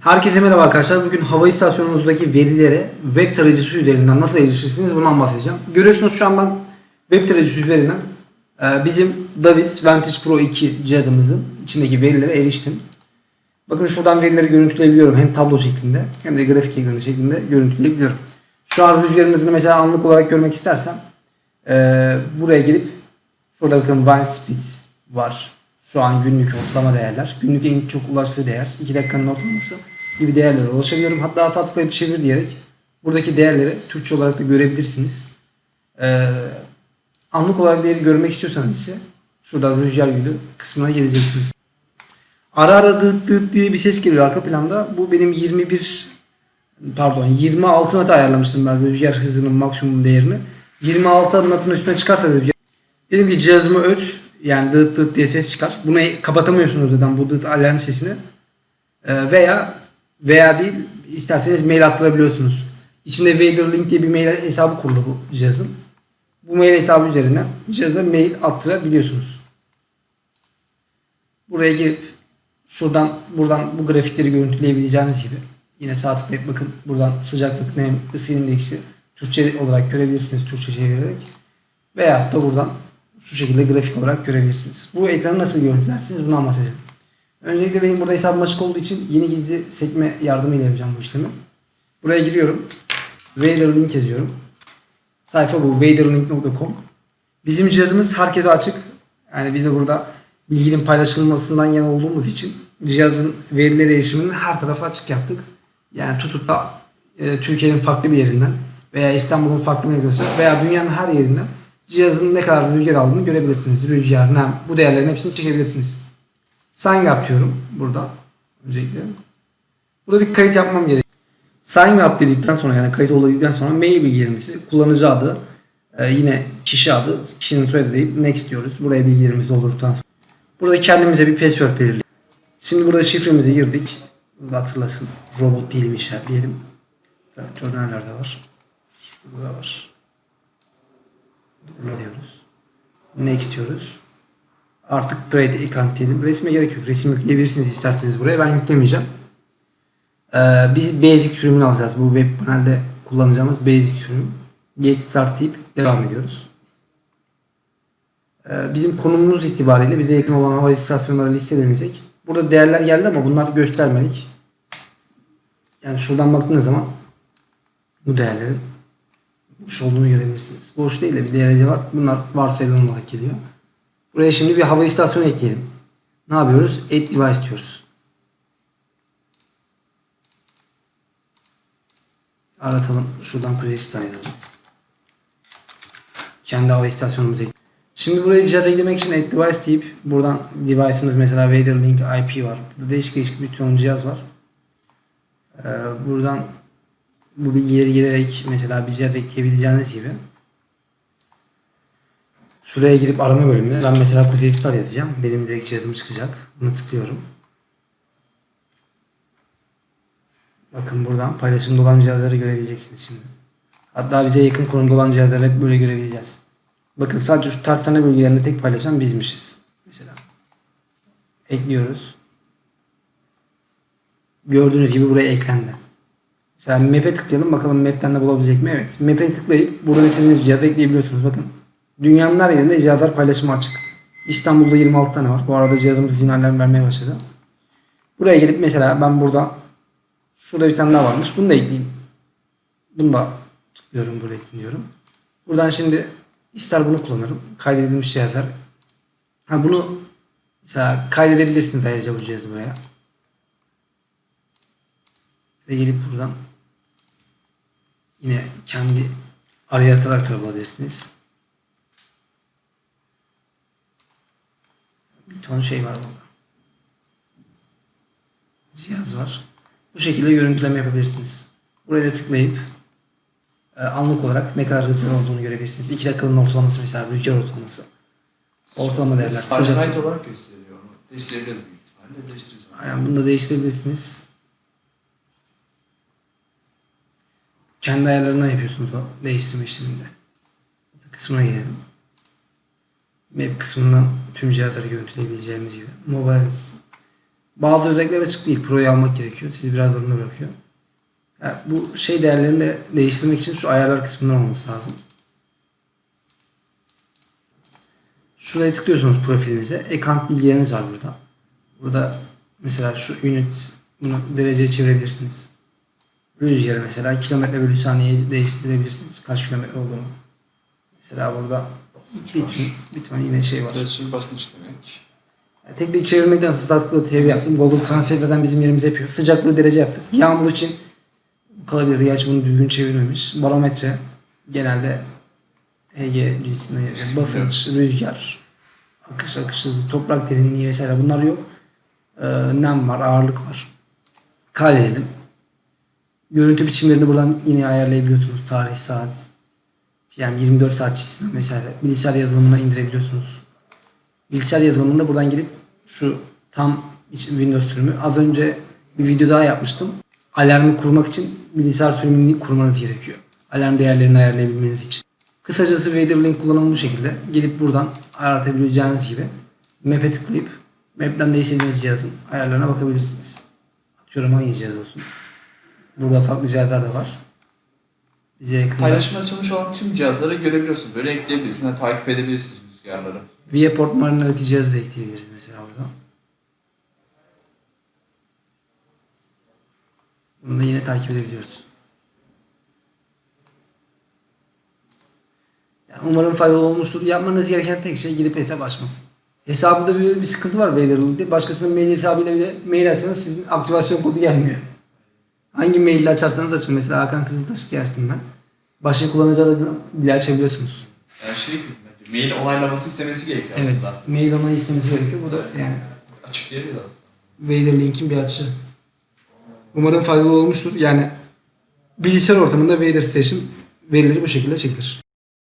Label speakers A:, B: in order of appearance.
A: Herkese merhaba arkadaşlar. Bugün hava istasyonumuzdaki verilere web tarayıcısı üzerinden nasıl erişirsiniz bundan bahsedeceğim. Görüyorsunuz şu an ben web tarayıcısı üzerinden e, bizim Davis Vantage Pro 2 cihazımızın içindeki verilere eriştim. Bakın şuradan verileri görüntüleyebiliyorum hem tablo şeklinde hem de grafik ekranı şeklinde görüntüleyebiliyorum. Şu an rüzgarınızı mesela anlık olarak görmek istersem e, buraya gelip şurada bakın wind speed var. Şu an günlük ortalama değerler. Günlük en çok ulaştığı değer 2 dakikanın ortalaması gibi değerlere ulaşabiliyorum. Hatta sağ tıklayıp çevir diyerek buradaki değerleri Türkçe olarak da görebilirsiniz. Ee, anlık olarak değeri görmek istiyorsanız ise şurada rüzgar gülü kısmına geleceksiniz. Ara ara dıt dıt diye bir ses geliyor arka planda. Bu benim 21 pardon 26 nata ayarlamıştım ben rüzgar hızının maksimum değerini. 26 natın üstüne çıkarsa rüzgar Dedim ki cihazımı öt yani dıt dıt diye ses çıkar. Bunu kapatamıyorsunuz zaten bu dıt alarm sesini. Ee, veya veya değil isterseniz mail attırabiliyorsunuz. İçinde Vader Link diye bir mail hesabı kurulu bu cihazın. Bu mail hesabı üzerinden cihaza mail attırabiliyorsunuz. Buraya girip şuradan buradan bu grafikleri görüntüleyebileceğiniz gibi yine sağ tıklayıp bakın buradan sıcaklık, nem, ısı indeksi Türkçe olarak görebilirsiniz Türkçe çevirerek. Veya da buradan şu şekilde grafik olarak görebilirsiniz. Bu ekranı nasıl görüntülersiniz bundan bahsedelim. Öncelikle benim burada hesabım açık olduğu için yeni gizli sekme yardımıyla yapacağım bu işlemi. Buraya giriyorum. Vader link yazıyorum. Sayfa bu vaderlink.com. Bizim cihazımız herkese açık. Yani biz de burada bilginin paylaşılmasından yana olduğumuz için cihazın verilere erişimini her tarafa açık yaptık. Yani tutup da e, Türkiye'nin farklı bir yerinden veya İstanbul'un farklı bir yerinden veya dünyanın her yerinden cihazın ne kadar rüzgar aldığını görebilirsiniz. Rüzgar, nem bu değerlerin hepsini çekebilirsiniz. Sign up diyorum burada. Öncelikle. Burada bir kayıt yapmam gerek. Sign up dedikten sonra yani kayıt olduktan sonra mail bilgilerimizi, kullanıcı adı, e, yine kişi adı, kişinin soyadı deyip next diyoruz. Buraya bilgilerimizi doldurduktan sonra. Burada kendimize bir password belirleyelim. Şimdi burada şifremizi girdik. Burada hatırlasın. Robot değilim işaretleyelim. Traktör nerelerde var? Burada var. Burada diyoruz. Next diyoruz. Artık create account diyelim. Resme gerek yok. Resim yükleyebilirsiniz isterseniz buraya. Ben yüklemeyeceğim. Ee, biz basic sürümünü alacağız. Bu web panelde kullanacağımız basic sürüm. Get start deyip devam ediyoruz. Ee, bizim konumumuz itibariyle bize yakın olan hava istasyonları listelenecek. Burada değerler geldi ama bunlar göstermedik. Yani şuradan baktığınız zaman bu değerlerin boş olduğunu görebilirsiniz. Boş değil de bir derece var. Bunlar varsayılan olarak geliyor. Buraya şimdi bir hava istasyonu ekleyelim. Ne yapıyoruz? Add device diyoruz. Aratalım. Şuradan playlist arayalım. Kendi hava istasyonumuzu. Şimdi buraya cihaz eklemek için add device deyip buradan device'ımız mesela Vader Link IP var. Burada değişik değişik bir ton cihaz var. Ee, buradan bu bilgileri girerek mesela cihaz ekleyebileceğiniz gibi Şuraya girip arama bölümüne ben mesela Kuzey Star yazacağım. Benim direkt cihazım çıkacak. Bunu tıklıyorum. Bakın buradan paylaşımda olan cihazları görebileceksiniz şimdi. Hatta bize yakın konumda olan cihazları hep böyle görebileceğiz. Bakın sadece şu tersane bölgelerini tek paylaşan bizmişiz. Mesela. Ekliyoruz. Gördüğünüz gibi buraya eklendi. Mesela map'e tıklayalım bakalım map'ten de bulabilecek mi? Evet. Map'e tıklayıp burada istediğiniz cihazı ekleyebiliyorsunuz. Bakın. Dünyanın her yerinde cihazlar paylaşıma açık. İstanbul'da 26 tane var. Bu arada cihazımız sinyallerini vermeye başladı. Buraya gelip mesela ben burada şurada bir tane daha varmış. Bunu da ekleyeyim. Bunu da tıklıyorum buraya diyorum. Buradan şimdi ister bunu kullanırım. Kaydedilmiş cihazlar. Ha bunu mesela kaydedebilirsiniz ayrıca bu cihazı buraya. Ve gelip buradan yine kendi arayatarak da bulabilirsiniz. Bir ton şey var burada. Cihaz var. Bu şekilde görüntüleme yapabilirsiniz. Buraya da tıklayıp e, anlık olarak ne kadar hızlı olduğunu görebilirsiniz. 2 dakikanın ortalaması mesela rüzgar ortalaması. Ortalama değerler.
B: Fahrenheit olarak gösteriyor. Değiştiririz.
A: Yani bunu da değiştirebilirsiniz. Kendi ayarlarından yapıyorsunuz o değiştirme işleminde. Kısmına gelelim. Map kısmından tüm cihazları görüntüleyebileceğimiz gibi. Mobile Bazı özellikler açık değil. Pro'yu almak gerekiyor. Sizi biraz zorunda bırakıyor. Yani bu şey değerlerini de değiştirmek için şu ayarlar kısmından olması lazım. Şuraya tıklıyorsunuz profilinize. Ekant bilgileriniz var burada. Burada mesela şu unit bunu dereceye çevirebilirsiniz. Rüzgarı mesela kilometre bölü saniye değiştirebilirsiniz. Kaç kilometre olduğunu. Mesela burada bir tane, bir tane yine şey var.
B: Destur basınç demek.
A: Yani tek bir çevirmeden sıcaklığı çeviri yaptım. Google Translate'den bizim yerimize yapıyor. Sıcaklığı derece yaptık. Yağmur için kalabilir. Gerçi bunu düzgün çevirmemiş. Barometre genelde Ege cinsinde yazıyor. Basınç, rüzgar, akış akış hızı, toprak derinliği vesaire bunlar yok. Ee, nem var, ağırlık var. Kaydedelim. Görüntü biçimlerini buradan yine ayarlayabiliyorsunuz. Tarih, saat, PM 24 saat çizgisine mesela bilgisayar yazılımına indirebiliyorsunuz. Bilgisayar yazılımında buradan gelip şu tam Windows sürümü az önce bir video daha yapmıştım. Alarmı kurmak için bilgisayar sürümünü kurmanız gerekiyor. Alarm değerlerini ayarlayabilmeniz için. Kısacası Vader Link kullanımı bu şekilde. Gelip buradan ayarlatabileceğiniz gibi map'e tıklayıp map'ten değiştirdiğiniz cihazın ayarlarına bakabilirsiniz. Atıyorum hangi cihaz olsun. Burada farklı cihazlar da var. Bize yakın.
B: Paylaşım açılmış olan tüm cihazları görebiliyorsun. Böyle ekleyebilirsin. Yani takip edebilirsiniz rüzgarları.
A: Viewport Marine'deki cihazı da ekleyebiliriz mesela burada. Bunu da yine takip edebiliyoruz. Yani umarım faydalı olmuştur. Yapmanız gereken tek şey gidip hesap açmak. Hesabında böyle bir sıkıntı var Vader'ın. Başkasının mail hesabıyla bile mail açsanız sizin aktivasyon kodu gelmiyor. Hangi maille açarsanız açın. Mesela Hakan Kızıltaş diye açtım ben. Başka kullanıcı adını bile açabiliyorsunuz.
B: Yani şey mail onaylaması istemesi gerekiyor
A: Evet.
B: aslında.
A: Mail onayı istemesi gerekiyor. Bu da yani
B: Açıklayabilir aslında.
A: Vader Link'in bir açığı. Umarım faydalı olmuştur. Yani bilgisayar ortamında Vader Station verileri bu şekilde çekilir.